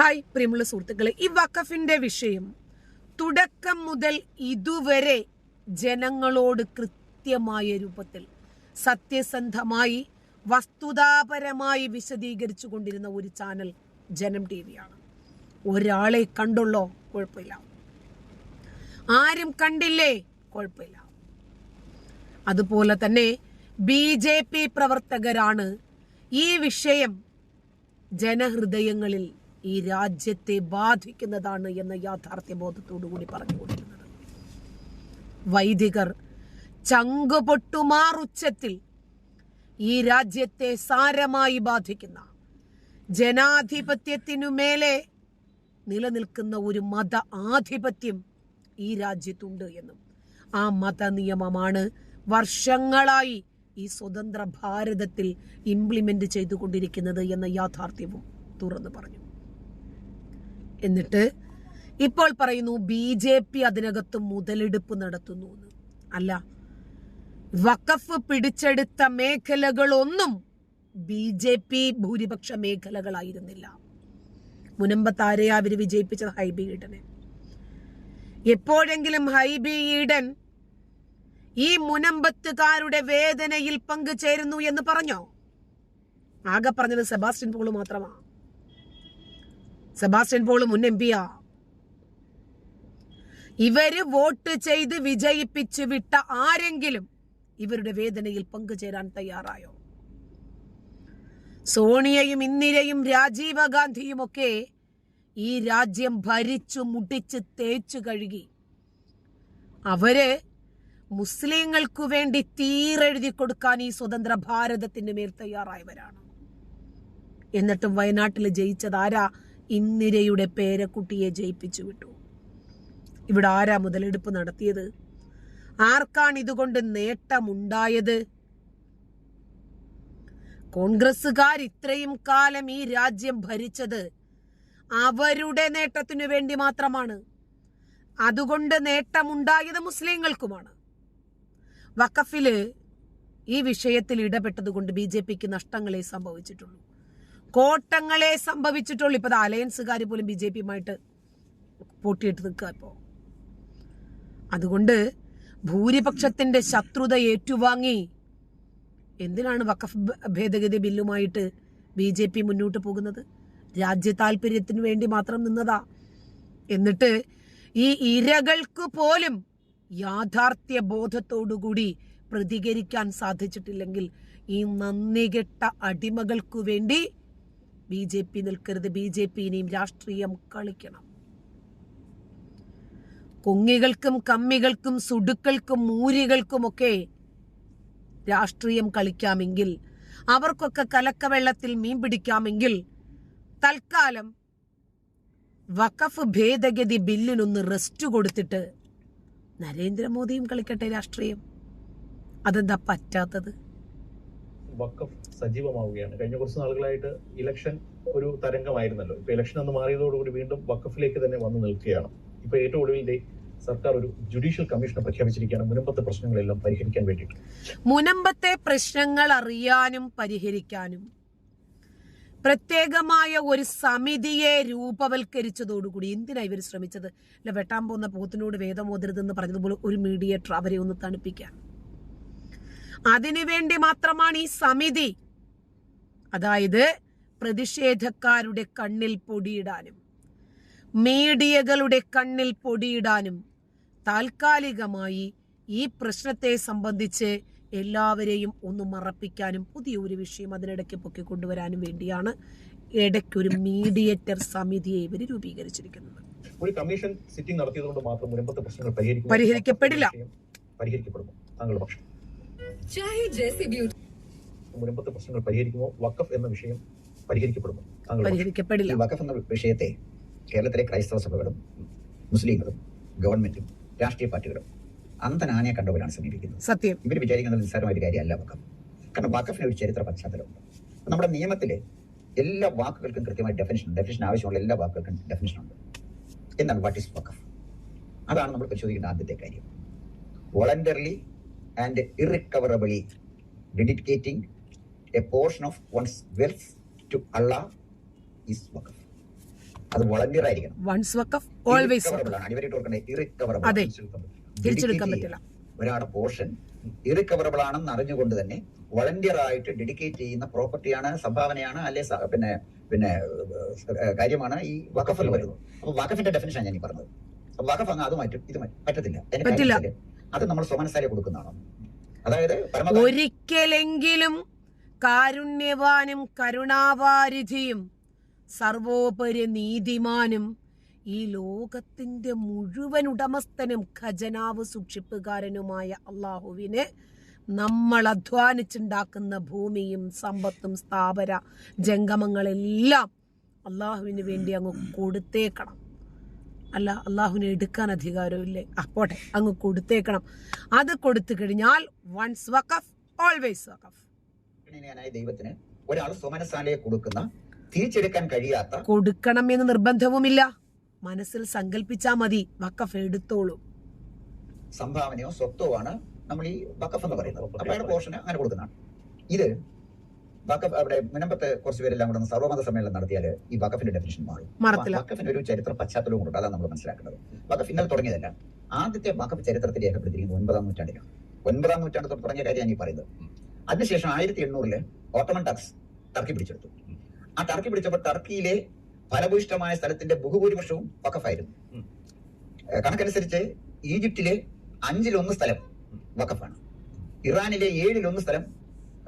Hi പ്രിയമുള്ള സുഹൃത്തുക്കളെ ഈ വഖഫിന്റെ വിഷയം തുടക്കം മുതൽ ഇതുവരെ ജനങ്ങളോട് കൃത്യമായ രൂപത്തിൽ സത്യസന്ധമായി വസ്തുതാപരമായി വിശദീകരിച്ചു കൊണ്ടിരുന്ന ഒരു ചാനൽ ജനം ടി വിയാണ് ഒരാളെ കണ്ടുള്ളോ? കുഴപ്പമില്ല. ആരും കണ്ടില്ലേ? കുഴപ്പമില്ല. അതുപോലെ തന്നെ ബി ജെ പി പ്രവർത്തകരാണ് ഈ വിഷയം ജനഹൃദയങ്ങളിൽ ഈ രാജ്യത്തെ ബാധിക്കുന്നതാണ് എന്ന യാഥാർത്ഥ്യ ബോധത്തോടു കൂടി പറഞ്ഞു കൊടുക്കുന്നത് വൈദികർ ചങ്കുപൊട്ടുമാറുച്ചത്തിൽ ഈ രാജ്യത്തെ സാരമായി ബാധിക്കുന്ന ജനാധിപത്യത്തിനു മേലെ നിലനിൽക്കുന്ന ഒരു മത ആധിപത്യം ഈ രാജ്യത്തുണ്ട് എന്നും. ആ മത നിയമമാണ് വർഷങ്ങളായി ഈ സ്വതന്ത്ര ഭാരതത്തിൽ ഇംപ്ലിമെന്റ് ചെയ്തുകൊണ്ടിരിക്കുന്നത് എന്ന യാഥാർത്ഥ്യവും തുറന്നു പറഞ്ഞു. എന്നിട്ട് ഇപ്പോൾ പറയുന്നു ബി ജെ പി അതിനകത്ത് മുതലെടുപ്പ് നടത്തുന്നു അല്ല വഖഫ് പിടിച്ചെടുത്ത മേഖലകളൊന്നും ബി ജെ പി ഭൂരിപക്ഷ മേഖലകളായിരുന്നില്ല. മുനമ്പത്ത് ആരെയാ അവർ വിജയിപ്പിച്ചത് ഹൈബി ഈഡനെ. എപ്പോഴെങ്കിലും ഹൈബി ഈഡൻ ഈ മുനമ്പത്തുകാരുടെ വേദനയിൽ പങ്കുചേരുന്നു എന്ന് പറഞ്ഞോ? ആകെ പറഞ്ഞത് സെബാസ്റ്റ്യൻ പോൾ മാത്രമാ. സെബാസ്റ്റ്യൻ പോൾ മുൻ എം പിയാ ഇവർ വോട്ട് ചെയ്ത് വിജയിപ്പിച്ചു വിട്ട ആരെങ്കിലും ഇവരുടെ വേദനയിൽ പങ്കുചേരാൻ തയ്യാറായോ? സോണിയയും ഇന്ദിരയും രാജീവ് ഗാന്ധിയും ഒക്കെ ഈ രാജ്യം ഭരിച്ചു മുടിച്ച് തേച്ചു കഴുകി. അവർ മുസ്ലിങ്ങൾക്കു വേണ്ടി തീരെഴുതി കൊടുക്കാൻ ഈ സ്വതന്ത്ര ഭാരതത്തിന് മേൽ തയ്യാറായവരാണ്. എന്നിട്ടും വയനാട്ടിൽ ജയിച്ചത് ആരാ? ഇന്ദിരയുടെ പേരക്കുട്ടിയെ ജയിപ്പിച്ചു വിട്ടു. ഇവിടെ ആരാ മുതലെടുപ്പ് നടത്തിയത്? ആർക്കാണ് ഇതുകൊണ്ട് നേട്ടമുണ്ടായത്? കോൺഗ്രസ്സുകാർ ഇത്രയും കാലം ഈ രാജ്യം ഭരിച്ചത് അവരുടെ നേട്ടത്തിനു വേണ്ടി മാത്രമാണ്. അതുകൊണ്ട് നേട്ടമുണ്ടായത് മുസ്ലിങ്ങൾക്കുമാണ്. വഖഫിൽ ഈ വിഷയത്തിൽ ഇടപെട്ടതുകൊണ്ട് ബി ജെ പിക്ക് നഷ്ടങ്ങളെ സംഭവിച്ചിട്ടുള്ളൂ. കോട്ടങ്ങളെ സംഭവിച്ചിട്ടുള്ളൂ. ഇപ്പൊ അലയൻസുകാർ പോലും ബി ജെ പിയുമായിട്ട് പൊട്ടിയിട്ട് നിൽക്കുക ഇപ്പോ. അതുകൊണ്ട് ഭൂരിപക്ഷത്തിന്റെ ശത്രുത ഏറ്റുവാങ്ങി എന്തിനാണ് വഖഫ് ഭേദഗതി ബില്ലുമായിട്ട് ബി ജെ പി മുന്നോട്ട് പോകുന്നത്? രാജ്യ താല്പര്യത്തിന് വേണ്ടി മാത്രം നിന്നതാ. എന്നിട്ട് ഈ ഇരകൾക്ക് പോലും യാഥാർത്ഥ്യ ബോധത്തോടുകൂടി പ്രതികരിക്കാൻ സാധിച്ചിട്ടില്ലെങ്കിൽ ഈ നന്ദികെട്ട അടിമകൾക്കു വേണ്ടി ബി ജെ പി നിൽക്കരുത്. ബി ജെ പി ഇനിയും രാഷ്ട്രീയം കളിക്കണം. കൊങ്ങികൾക്കും കമ്മികൾക്കും സുടുക്കൾക്കും മൂരികൾക്കുമൊക്കെ രാഷ്ട്രീയം കളിക്കാമെങ്കിൽ അവർക്കൊക്കെ കലക്കവെള്ളത്തിൽ മീൻ പിടിക്കാമെങ്കിൽ തൽക്കാലം വഖഫ് ഭേദഗതി ബില്ലിനൊന്ന് റെസ്റ്റ് കൊടുത്തിട്ട് നരേന്ദ്രമോദിയും കളിക്കട്ടെ രാഷ്ട്രീയം. അതെന്താ പറ്റാത്തത്? വക്കഫ് സജീവമാവുകയാണ്. കഴിഞ്ഞ കുറച്ച് നാളുകളായിട്ട് ഇലക്ഷൻ ഒരു തരംഗമായിരുന്നല്ലോ. ഇപ്പൊ ഇലക്ഷൻ ഒന്ന് മാറിയതോടുകൂടി വീണ്ടും വക്കഫിലേക്ക് തന്നെ വന്നു നിൽക്കുകയാണ്. ഇപ്പൊ ഏറ്റവും ഒടുവിൽ സർക്കാർ ഒരു ജുഡീഷ്യൽ കമ്മീഷനെ പ്രഖ്യാപിച്ചിരിക്കുകയാണ്. മുനമ്പത്തെ പ്രശ്നങ്ങളെല്ലാം പരിഹരിക്കാൻ വേണ്ടിയിട്ട്. മുനമ്പത്തെ പ്രശ്നങ്ങൾ അറിയാനും പരിഹരിക്കാനും പ്രത്യേകമായ ഒരു സമിതിയെ രൂപവൽക്കരിച്ചതോടുകൂടി എന്തിനാ ഇവർ ശ്രമിച്ചത്? അല്ല വെട്ടാൻ പോകുന്ന പോത്തിനോട് വേദമോതരുതെന്ന് പറഞ്ഞതുപോലെ ഒരു മീഡിയേറ്റർ അവരെ ഒന്ന് തണുപ്പിക്കാൻ. അതിനുവേണ്ടി മാത്രമാണ് ഈ സമിതി അതായത് പ്രതിഷേധക്കാരുടെ കണ്ണിൽ പൊടിയിടാനും മീഡിയകളുടെ കണ്ണിൽ പൊടിയിടാനും താൽക്കാലികമായി ഈ പ്രശ്നത്തെ സംബന്ധിച്ച് എല്ലാവരെയും ഒന്ന് മറപ്പിക്കാനും പുതിയൊരു വിഷയം അതിനിടയ്ക്ക് പൊക്കിക്കൊണ്ടുവരാനും വേണ്ടിയാണ് ഇടയ്ക്കൊരു മീഡിയേറ്റർ സമിതിയെ ഇവർ രൂപീകരിച്ചിരിക്കുന്നത്. ഒരു കമ്മീഷൻ സിറ്റിംഗ് നടത്തിയതുകൊണ്ട് മാത്രം മുൻപത്തെ പ്രശ്നങ്ങൾ പരിഹരിക്കപ്പെടില്ല. പരിഹരിക്കപ്പെടുമോ താങ്കളുടെ പക്ഷം. മുൻപത്തെ പ്രശ്നങ്ങൾ പരിഹരിക്കുമോ? വക്കഫ് എന്ന വിഷയം പരിഹരിക്കപ്പെടുമോ? വക്കഫ് പരിഹരിക്കപ്പെടില്ല. എന്ന വിഷയത്തെ കേരളത്തിലെ ക്രൈസ്തവ സഭകളും മുസ്ലിങ്ങളും ഗവൺമെന്റും രാഷ്ട്രീയ പാർട്ടികളും അന്തനാനെ കണ്ടവരാണ് സമീപിക്കുന്നത്. സത്യം. ഇവർ വിചാരിക്കുന്നത് നിസ്സാരമായ ഒരു കാര്യമല്ല വക്കഫ് കാരണം വക്കഫിന് ഒരു ചരിത്ര പശ്ചാത്തലമുണ്ട്. നമ്മുടെ നിയമത്തിലെ എല്ലാ വാക്കുകൾക്കും കൃത്യമായ ഡെഫിനിഷൻ ഡെഫിനിഷൻ ആവശ്യമുള്ള എല്ലാ വാക്കുകൾക്കും ഡെഫിനിഷൻ ഉണ്ട്. എന്താണ് വാട്ട് ഈസ് വക്കഫ് അതാണ് നമ്മൾ പരിശോധിക്കേണ്ട ആദ്യത്തെ കാര്യം. Voluntarily and irrecoverably dedicating a portion of one's wealth to Allah is waqf അത് വളണ്ടിയർ ആയിരിക്കണം വൺസ് വക്കഫ് ഓൾവേസ് Irrecoverable ആണ്. ഇറിക്കവറബിൾ. തിരിച്ചെടുക്കാൻ പറ്റില്ല. ഒരാളുടെ പോർഷൻ ഇറിക്കവറബിൾ ആണെന്ന് അറിഞ്ഞുകൊണ്ട് തന്നെ വളണ്ടിയർ ആയിട്ട് ഡെഡിക്കേറ്റ് ചെയ്യുന്ന പ്രോപ്പർട്ടിയാണ് സംഭാവനയാണ് അല്ലെ പിന്നെ പിന്നെ കാര്യമാണ് ഈ വഖഫിൽ വരുന്നത് അപ്പൊ വഖഫിന്റെ ഡെഫിനേഷൻ ഞാൻ ഈ പറഞ്ഞത്. വഖഫ് അങ്ങ് അത് മാറ്റും ഇത് പറ്റത്തില്ല. പറ്റില്ല. അത് നമ്മൾ സ്വമനസാലെ കൊടുക്കുന്നതാണോ? അതായത് ഒരിക്കലെങ്കിലും കാരുണ്യവാനും കരുണാവാരിധിയും സർവോപരി നീതിമാനും ഈ ലോകത്തിന്റെ മുഴുവൻ ഉടമസ്ഥനും ഖജനാവ് സൂക്ഷിപ്പുകാരനുമായ അള്ളാഹുവിനെ നമ്മൾ അധ്വാനിച്ചുണ്ടാക്കുന്ന ഭൂമിയും സമ്പത്തും സ്ഥാപന ജംഗമങ്ങളെല്ലാം അള്ളാഹുവിന് വേണ്ടി അങ്ങ് കൊടുത്തേക്കണം. അല്ല അള്ളാഹുവിനെ എടുക്കാൻ അധികാരമില്ലേ? അപ്പോട്ടെ അങ്ങ് കൊടുത്തേക്കണം. അത് കൊടുത്തു കഴിഞ്ഞാൽ വൺസ് വക്കഫ് ഓൾവേസ് വക്കഫ് ായ ദൈവത്തിന് ഒരാൾ സ്വമനസാലെ കൊടുക്കുന്ന തിരിച്ചെടുക്കാൻ കഴിയാത്ത കൊടുക്കണം എന്ന് നിർബന്ധവുമില്ല. മനസ്സിൽ സങ്കല്പിച്ചാ മതി. വക്കഫ് എടുത്തോളൂ. സംഭാവനയോ സ്വത്തോ ആണ് നമ്മൾ ഈ വക്കഫ് എന്ന് പറയുന്നത്. അപ്പൊ അയാളുടെ പോർഷന് അങ്ങനെ കൊടുക്കുന്നതാണ്. ഇത് വഖഫ് അവിടെ മുനമ്പത്ത് കുറച്ച് പേരെല്ലാം കൂടെ സർവമത സർവമത സമ്മേളനം നടത്തിയാൽ ഈ വഖഫിന്റെ ഡെഫിനിഷൻ മാറും. വക്കഫിന് വഖഫിന് ഒരു ചരിത്ര പശ്ചാത്തലവും ഉണ്ട്. അതാണ് നമ്മൾ മനസ്സിലാക്കേണ്ടത്. വഖഫ് ഇന്നലെ തുടങ്ങിയതല്ല. ആദ്യത്തെ വഖഫ് ചരിത്രത്തിൽ രേഖപ്പെടുത്തിയിരിക്കുന്നത് ഒൻപതാം നൂറ്റാണ്ടിലാണ്. ഒൻപതാം നൂറ്റാണ്ട് തൊട്ട് തുടങ്ങിയ കാര്യമാണ് ഞാൻ ഈ പറയുന്നത്. അതിനുശേഷം ആയിരത്തി എണ്ണൂറിൽ ഓട്ടോമൻ ടർക്സ് ടർക്കി പിടിച്ചെടുത്തു. ആ ടർക്കി പിടിച്ചപ്പോൾ ടർക്കിയിലെ ഫലഭൂയിഷ്ടമായ സ്ഥലത്തിന്റെ ബഹുഭൂരിപക്ഷവും വഖഫായിരുന്നു. ഏഹ് കണക്കനുസരിച്ച് ഈജിപ്തിലെ അഞ്ചിലൊന്ന് സ്ഥലം വഖഫാണ്. ഇറാനിലെ ഏഴിലൊന്ന് സ്ഥലം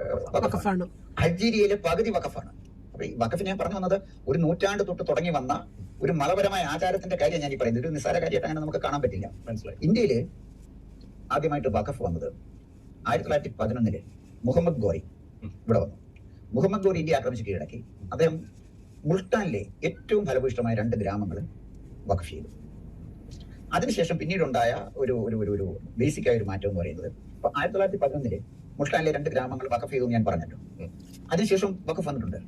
വഖഫാണ്. വക്കഫാണ് അൾജീരിയയിലെ പകുതി വഖഫാണ്. അപ്പൊ ഈ വഖഫ് ഞാൻ പറഞ്ഞു വന്നത് ഒരു നൂറ്റാണ്ട് തൊട്ട് തുടങ്ങി വന്ന ഒരു മതപരമായ ആചാരത്തിന്റെ കാര്യം ഞാൻ ഈ പറയുന്നത്. ഒരു നിസ്സാര കാര്യമായിട്ട് അങ്ങനെ നമുക്ക് കാണാൻ പറ്റില്ല. മനസ്സിലായി. ഇന്ത്യയിൽ ആദ്യമായിട്ട് വഖഫ് വന്നത് ആയിരത്തി തൊള്ളായിരത്തി പതിനൊന്നിൽ. മുഹമ്മദ് ഗോറി. ഇവിടെ വന്നു മുഹമ്മദ് ഗോറി ഇന്ത്യ ആക്രമിച്ച് കീഴടക്കി അദ്ദേഹം മുൾട്ടാനിലെ ഏറ്റവും ഫലഭൂയിഷ്ടമായ രണ്ട് ഗ്രാമങ്ങൾ വഖഫ് ചെയ്തു അതിനുശേഷം പിന്നീടുണ്ടായ ഒരു ഒരു ഒരു ഒരു ബേസിക് ആയ ഒരു മാറ്റം എന്ന് പറയുന്നത് ഇപ്പൊ ആയിരത്തി തൊള്ളായിരത്തി പതിനൊന്നിൽ മുൾട്ടാനിലെ രണ്ട് ഗ്രാമങ്ങൾ വഖഫ് ചെയ്തു ഞാൻ പറഞ്ഞല്ലോ. അതിനുശേഷം വഖഫ് വന്നിട്ടുണ്ട്.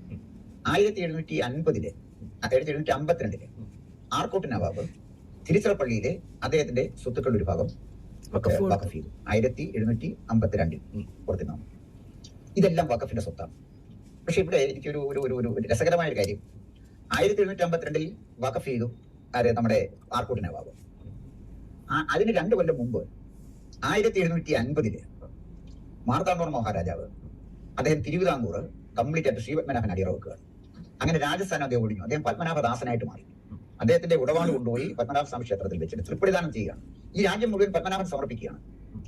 ആയിരത്തി എഴുന്നൂറ്റി അൻപതിൽ ആയിരത്തി എഴുന്നൂറ്റി അമ്പത്തിരണ്ടിൽ ആർക്കോട്ട് നവാബ് തിരുച്ചിറപ്പള്ളിയിലെ അദ്ദേഹത്തിന്റെ സ്വത്തുക്കളുടെ ഒരു ഭാഗം വഖഫ് ചെയ്തു ആയിരത്തി എഴുന്നൂറ്റി അമ്പത്തിരണ്ടിൽ ഉം. ഇതെല്ലാം വഖഫിന്റെ സ്വത്താണ്. പക്ഷെ ഇവിടെ എനിക്കൊരു ഒരു ഒരു ഒരു രസകരമായ ഒരു കാര്യം. ആയിരത്തി എഴുന്നൂറ്റി അമ്പത്തിരണ്ടിൽ വഖഫ് ചെയ്തു ആര് നമ്മുടെ ആർക്കോട്ട് നവാബ്. അതിന് രണ്ട് കൊല്ലം മുമ്പ് ആയിരത്തി എഴുന്നൂറ്റി അൻപതിൽ മാർത്താണ്ഡവർ മഹാരാജാവ് അദ്ദേഹം തിരുവിതാംകൂർ കംപ്ലീറ്റ് ആയിട്ട് ശ്രീപത്മനാഭൻ അടിയറവെക്കുകയാണ്. അങ്ങനെ രാജസ്ഥാനം അദ്ദേഹം ഒഴിഞ്ഞു അദ്ദേഹം പത്മനാഭദാസനായിട്ട് മാറി. അദ്ദേഹത്തിന്റെ ഉടവാട് കൊണ്ടുപോയി പത്മനാഭ സ്വാമി ക്ഷേത്രത്തിൽ വെച്ചിട്ട് തൃപ്പടിദാനം ചെയ്യുകയാണ്. ഈ രാജ്യം മുഴുവൻ പത്മനാഭൻ സമർപ്പിക്കുകയാണ്.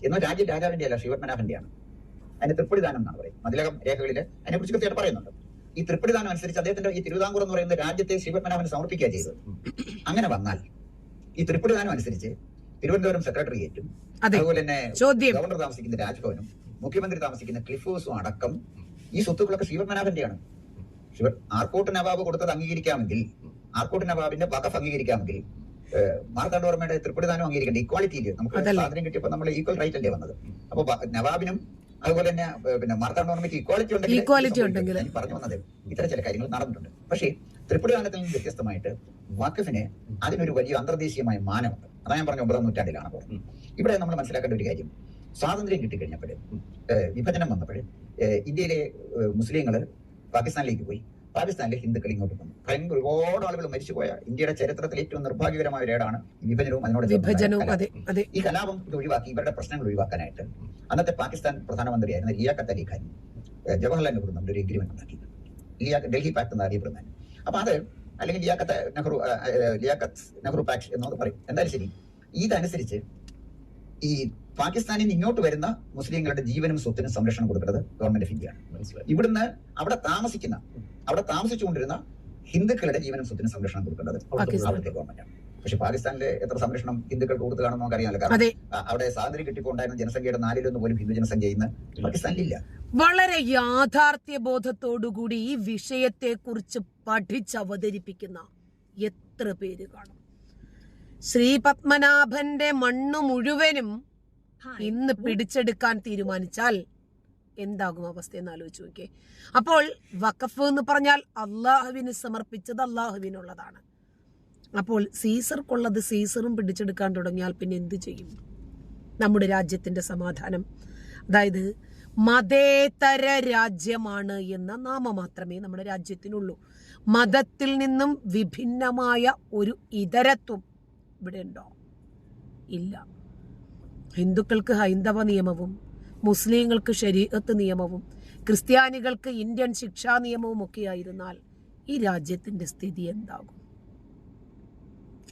എന്നാൽ രാജ്യം രാജാവിന്റെ അല്ല ശ്രീപത്മനാഭന്റെയാണ്. അതിന് തൃപ്പടിദാനം എന്നാണ് പറയുന്നത്. മതിലകം രേഖകളിൽ അതിനെക്കുറിച്ച് കൃത്യമായിട്ട് പറയുന്നുണ്ട്. ഈ തൃപ്പടിദാനം അനുസരിച്ച് അദ്ദേഹത്തിന്റെ ഈ തിരുവിതാംകൂർ എന്ന് പറയുന്ന രാജ്യത്തെ ശ്രീപത്മനാഭൻ സമർപ്പിക്കുക ചെയ്തത്. അങ്ങനെ വന്നാൽ ഈ തൃപ്പടിദാനം അനുസരിച്ച് തിരുവനന്തപുരം സെക്രട്ടേറിയറ്റും അതെ. അതുപോലെ തന്നെ ഗവർണർ താമസിക്കുന്ന രാജ്ഭവനും മുഖ്യമന്ത്രി താമസിക്കുന്ന ക്ലിഫ് ഹൗസും അടക്കം ഈ സ്വത്തുക്കളൊക്കെ ശ്രീപത്മനാഭന്റെയാണ്. ശിവ ആർക്കോട്ട് നവാബ് കൊടുത്തത് അംഗീകരിക്കാമെങ്കിൽ ആർക്കോട്ട് നവാബിന്റെ വകഫ് അംഗീകരിക്കാമെങ്കിൽ മാർത്താണ്ഡവർമ്മയുടെ തൃപ്പടിദാനം അംഗീകരിക്കേണ്ട. ഇക്വാളിറ്റിയിൽ നമുക്ക്. സ്വാതന്ത്ര്യം കിട്ടിയപ്പോൾ നമ്മൾ ഈക്വൽ റൈറ്റ് അല്ലേ വന്നത്? അപ്പൊ നവാബിനും അതുപോലെ തന്നെ പിന്നെ പിന്നെ മാർത്താണ്ഡവർമ്മയ്ക്ക് ഇക്വാളിറ്റി ഉണ്ടെങ്കിൽ ഇക്വാലിറ്റി. ഉണ്ടെങ്കിൽ. ഞാൻ പറഞ്ഞു വന്നത് ഇത്തരം ചില കാര്യങ്ങൾ നടന്നിട്ടുണ്ട് പക്ഷേ തൃപ്പടിദാനത്തിൽ നിന്ന് വ്യത്യസ്തമായിട്ട് വഖഫിന് അതിനൊരു വലിയ അന്തർദേശീയമായ മാനമുണ്ട് അതാണ് ഞാൻ പറഞ്ഞ ഒമ്പതാം നൂറ്റാണ്ടിലാണ് അപ്പോൾ ഇവിടെ നമ്മൾ മനസ്സിലാക്കേണ്ട ഒരു കാര്യം സ്വാതന്ത്ര്യം കിട്ടിക്കഴിഞ്ഞപ്പോൾ വിഭജനം വന്നപ്പോൾ ഇന്ത്യയിലെ മുസ്ലിങ്ങൾ പാകിസ്ഥാനിലേക്ക് പോയി പാകിസ്ഥാനിലെ ഹിന്ദുക്കൾ ഇങ്ങോട്ട് വന്നു. ഭയങ്കര ഒരുപാട് ആളുകൾ മരിച്ചുപോയ ഇന്ത്യയുടെ ചരിത്രത്തിൽ ഏറ്റവും നിർഭാഗ്യകരമായ ഒരേടാണ് വിഭജനവും അതിനോട് വിഭജനവും ഈ കലാപം ഇത് ഒഴിവാക്കി ഇവരുടെ പ്രശ്നങ്ങൾ ഒഴിവാക്കാനായിട്ട് അന്നത്തെ പാകിസ്ഥാൻ പ്രധാനമന്ത്രിയായിരുന്ന ലിയാഖത്ത് അലി ഖാൻ ജവഹർലാൽ നെഹ്റു നമ്മുടെ ഒരു എഗ്രിമെന്റ് ഉണ്ടാക്കി. ലിയാഖ് ഡൽഹി പാക്ട് എന്ന് അറിയപ്പെടുന്നത് അപ്പൊ അത് അല്ലെങ്കിൽ ലിയാഖത്ത് നെഹ്റു ലിയാഖത്ത് നെഹ്റു പാക്ട് എന്നൊക്കെ പറയും. എന്തായാലും ശരി ഇതനുസരിച്ച് ഈ പാകിസ്ഥാനിൽ നിന്ന് ഇങ്ങോട്ട് വരുന്ന മുസ്ലിങ്ങളുടെ ജീവനും സ്വത്തിനും സംരക്ഷണം കൊടുക്കുന്നത് ഗവൺമെന്റ് ഓഫ് ഇന്ത്യയാണ് ഇവിടുന്ന് അവിടെ താമസിക്കുന്ന അവിടെ താമസിച്ചുകൊണ്ടിരുന്ന ഹിന്ദുക്കളുടെ ജീവനും സ്വത്തിനും സംരക്ഷണം കൊടുക്കേണ്ടത്. അവിടുത്തെ ഗവൺമെന്റാണ്. പക്ഷെ പാകിസ്ഥാനിലെ എത്ര സംരക്ഷണം ഹിന്ദുക്കൾക്ക് കൊടുത്തതാണെന്ന് നമുക്കറിയാമല്ലോ. കാരണം അവിടെ സ്വാതന്ത്ര്യം കിട്ടിക്കൊണ്ടായിരുന്ന ജനസംഖ്യയുടെ നാലിലൊന്ന് പോലും ഹിന്ദു ജനസംഖ്യ ഇന്ന് പാകിസ്ഥാനിലില്ല. വളരെ യാഥാർത്ഥ്യ ബോധത്തോടുകൂടി ഈ വിഷയത്തെ കുറിച്ച് പഠിച്ചവതരിപ്പിക്കുന്ന എത്ര പേര് കാണും? ശ്രീ പത്മനാഭന്റെ മണ്ണു മുഴുവനും ഇന്ന് പിടിച്ചെടുക്കാൻ തീരുമാനിച്ചാൽ എന്താകും അവസ്ഥ എന്ന് ആലോചിച്ച് നോക്കിയേ. അപ്പോൾ വഖഫ് എന്ന് പറഞ്ഞാൽ അള്ളാഹുവിന് സമർപ്പിച്ചത് അള്ളാഹുവിനുള്ളതാണ്. അപ്പോൾ സീസർക്കുള്ളത് സീസറും പിടിച്ചെടുക്കാൻ തുടങ്ങിയാൽ പിന്നെ എന്ത് ചെയ്യും? നമ്മുടെ രാജ്യത്തിന്റെ സമാധാനം. അതായത് മതേതര രാജ്യമാണ് എന്ന നാമം മാത്രമേ നമ്മുടെ രാജ്യത്തിനുള്ളൂ. മതത്തിൽ നിന്നും വിഭിന്നമായ ഒരു ഇതരത്വം ഇവിടെ ഉണ്ടോ ഇല്ല. ഹിന്ദുക്കൾക്ക് ഹൈന്ദവ നിയമവും മുസ്ലിങ്ങൾക്ക് ശരീഅത്ത് നിയമവും ക്രിസ്ത്യാനികൾക്ക് ഇന്ത്യൻ ശിക്ഷാ നിയമവും ഒക്കെ ആയിരുന്നാൽ ഈ രാജ്യത്തിന്റെ സ്ഥിതി എന്താകും?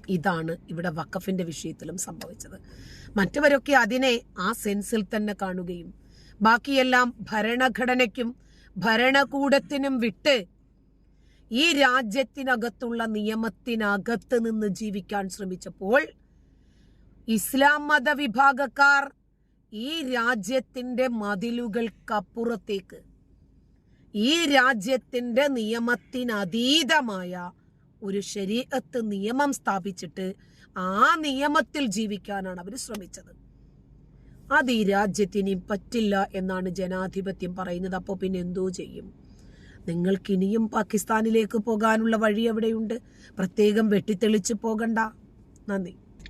ഇതാണ് ഇവിടെ വഖഫിന്റെ വിഷയത്തിലും സംഭവിച്ചത്. മറ്റവരൊക്കെ അതിനെ ആ സെൻസിൽ തന്നെ കാണുകയും ബാക്കിയെല്ലാം ഭരണഘടനയ്ക്കും ഭരണകൂടത്തിനും വിട്ട് ഈ രാജ്യത്തിനകത്തുള്ള നിയമത്തിനകത്ത് നിന്ന് ജീവിക്കാൻ ശ്രമിച്ചപ്പോൾ ഇസ്ലാം മത വിഭാഗക്കാർ ഈ രാജ്യത്തിന്റെ മതിലുകൾക്കപ്പുറത്തേക്ക് ഈ രാജ്യത്തിന്റെ നിയമത്തിനതീതമായ ഒരു ശരീരത്ത് നിയമം സ്ഥാപിച്ചിട്ട് ആ നിയമത്തിൽ ജീവിക്കാനാണ് അവർ ശ്രമിച്ചത്. അത് ഈ രാജ്യത്തിന് പറ്റില്ല എന്നാണ് ജനാധിപത്യം പറയുന്നത്. അപ്പോൾ പിന്നെ എന്തോ ചെയ്യും? നിങ്ങൾക്ക് ഇനിയും പാകിസ്ഥാനിലേക്ക് പോകാനുള്ള വഴി എവിടെയുണ്ട്? പ്രത്യേകം വെട്ടിത്തെളിച്ച് പോകണ്ട. നന്ദി.